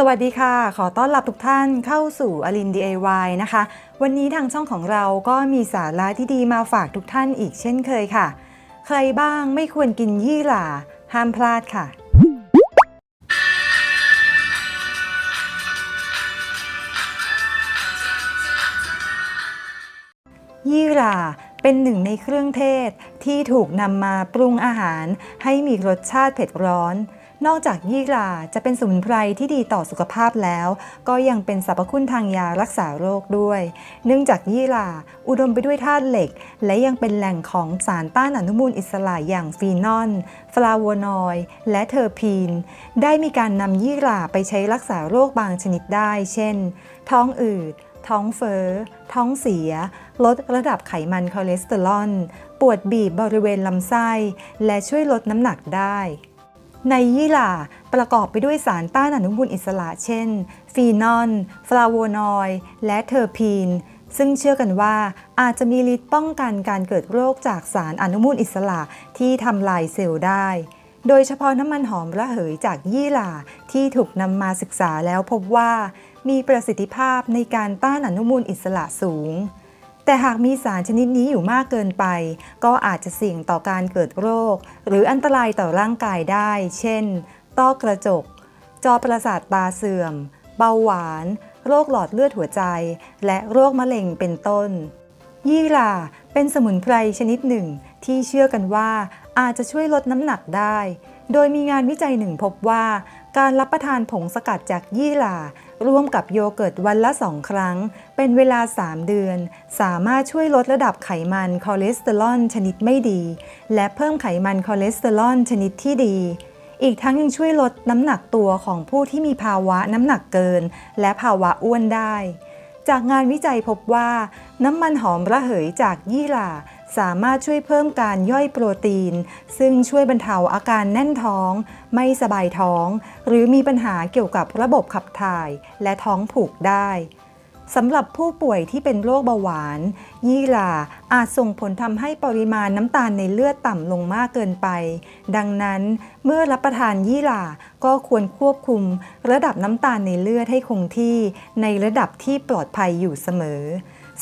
สวัสดีค่ะ ขอต้อนรับทุกท่านเข้าสู่อลิน DIY นะคะ วันนี้ทางช่องของเราก็มีสาระที่ดีมาฝากทุกท่านอีกเช่นเคยค่ะ ใครบ้างไม่ควรกินยี่หร่า ห้ามพลาดค่ะ ยี่หร่าเป็นหนึ่งในเครื่องเทศที่ถูกนำมาปรุงอาหารให้มีรสชาติเผ็ดร้อน นอกจากยี่หร่าจะเป็นสมุนไพรที่ดีต่อสุขภาพแล้ว ก็ยังเป็นสรรพคุณทางยารักษาโรคด้วย เนื่องจากยี่หร่าอุดมไปด้วยธาตุเหล็ก และยังเป็นแหล่งของสารต้านอนุมูลอิสระอย่างฟีนอลฟลาโวนอยด์และเทอร์พีน ได้มีการนำยี่หร่าไปใช้รักษาโรคบางชนิดได้ เช่น ท้องอืดท้องเฟอ้อ ท้องเสีย ลดระดับไขมันคอเลสเตอรอล ปวดบีบบริเวณลำไส้ และช่วยลดน้ำหนักได้ ในยี่หร่าประกอบไปด้วยสารต้านอนุมูลอิสระเช่น ฟีนอลฟลาโวนอยด์และเทอร์พีน ซึ่งเชื่อกันว่าอาจจะมีฤทธิ์ป้องกันการเกิดโรคจากสารอนุมูลอิสระที่ทำลายเซลล์ได้ โดยเฉพาะน้ำมันหอมระเหยจากยี่หร่าที่ถูกนำมาศึกษาแล้วพบว่า มีประสิทธิภาพในการต้านอนุมูลอิสระสูง แต่หากมีสารชนิดนี้อยู่มากเกินไป ก็อาจจะเสี่ยงต่อการเกิดโรค หรืออันตรายต่อร่างกายได้ เช่น ต้อกระจก จอประสาทตาเสื่อม เบาหวาน โรคหลอดเลือดหัวใจ และโรคมะเร็งเป็นต้น ยี่หร่าเป็นสมุนไพรชนิดหนึ่ง ที่เชื่อกันว่าอาจจะช่วยลดน้ำหนักได้ โดยมีงานวิจัยหนึ่งพบว่า การรับประทานผงสกัดจากยี่หร่า ร่วมกับโยเกิร์ตวันละ 2 ครั้ง เป็นเวลา 3 เดือน สามารถช่วยลดระดับไขมันคอเลสเตอรอลชนิดไม่ดี และเพิ่มไขมันคอเลสเตอรอลชนิดที่ดี อีกทั้งยังช่วยลดน้ำหนักตัวของผู้ที่มีภาวะน้ำหนักเกิน และภาวะอ้วนได้ จากงานวิจัยพบว่า น้ำมันหอมระเหยจากยี่หร่า สามารถช่วยเพิ่มการย่อยโปรตีน ซึ่งช่วยบรรเทาอาการแน่นท้อง ไม่สบายท้อง หรือมีปัญหาเกี่ยวกับระบบขับถ่ายและท้องผูกได้สำหรับผู้ป่วยที่เป็นโรคเบาหวาน ยี่หร่าอาจส่งผลทำให้ปริมาณน้ำตาลในเลือดต่ำลงมากเกินไป ดังนั้นเมื่อรับประทานยี่หร่าก็ควรควบคุม ระดับน้ำตาลในเลือดให้คงที่ในระดับที่ปลอดภัยอยู่เสมอ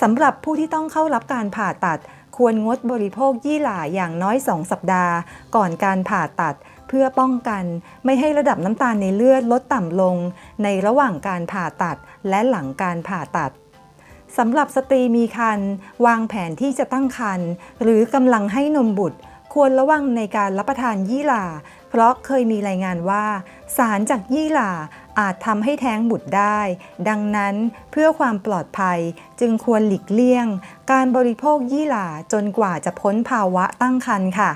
สำหรับผู้ที่ต้องเข้ารับการผ่าตัด ควรงดบริโภคยี่หร่าอย่างน้อย 2 สัปดาห์ ก่อนการผ่าตัดเพื่อป้องกัน ไม่ให้ระดับน้ำตาลในเลือดลดต่ำลง ในระหว่างการผ่าตัดและหลังการผ่าตัดสำหรับสตรีมีครรภ์วางแผนที่จะตั้งครรภ์หรือกำลังให้นมบุตร ควรระวังในการรับประทานยี่หร่า เพราะเคยมีรายงานว่า สารจากยี่หร่า อาจทำให้แท้งบุตรได้ ดังนั้นเพื่อความปลอดภัยจึงควรหลีกเลี่ยง การบริโภคยี่หร่าจนกว่าจะพ้นภาวะตั้งครรภ์ค่ะ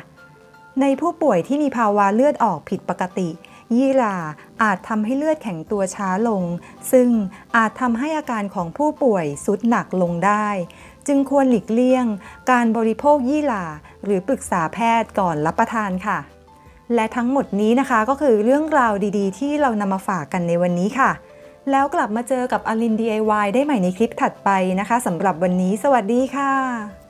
ในผู้ป่วยที่มีภาวะเลือดออกผิดปกติ ยี่หร่าอาจทำให้เลือดแข็งตัวช้าลง ซึ่งอาจทำให้อาการของผู้ป่วยสุดหนักลงได้ จึงควรหลีกเลี่ยง การบริโภคยี่หร่าหรือปรึกษาแพทย์ก่อนรับประทานค่ะ และทั้งหมดนี้นะคะก็คือเรื่องราวดีๆ ที่เรานำมาฝากกันในวันนี้ค่ะ แล้วกลับมาเจอกับอลิน DIY ได้ใหม่ในคลิปถัดไปนะคะสำหรับวันนี้ สวัสดีค่ะ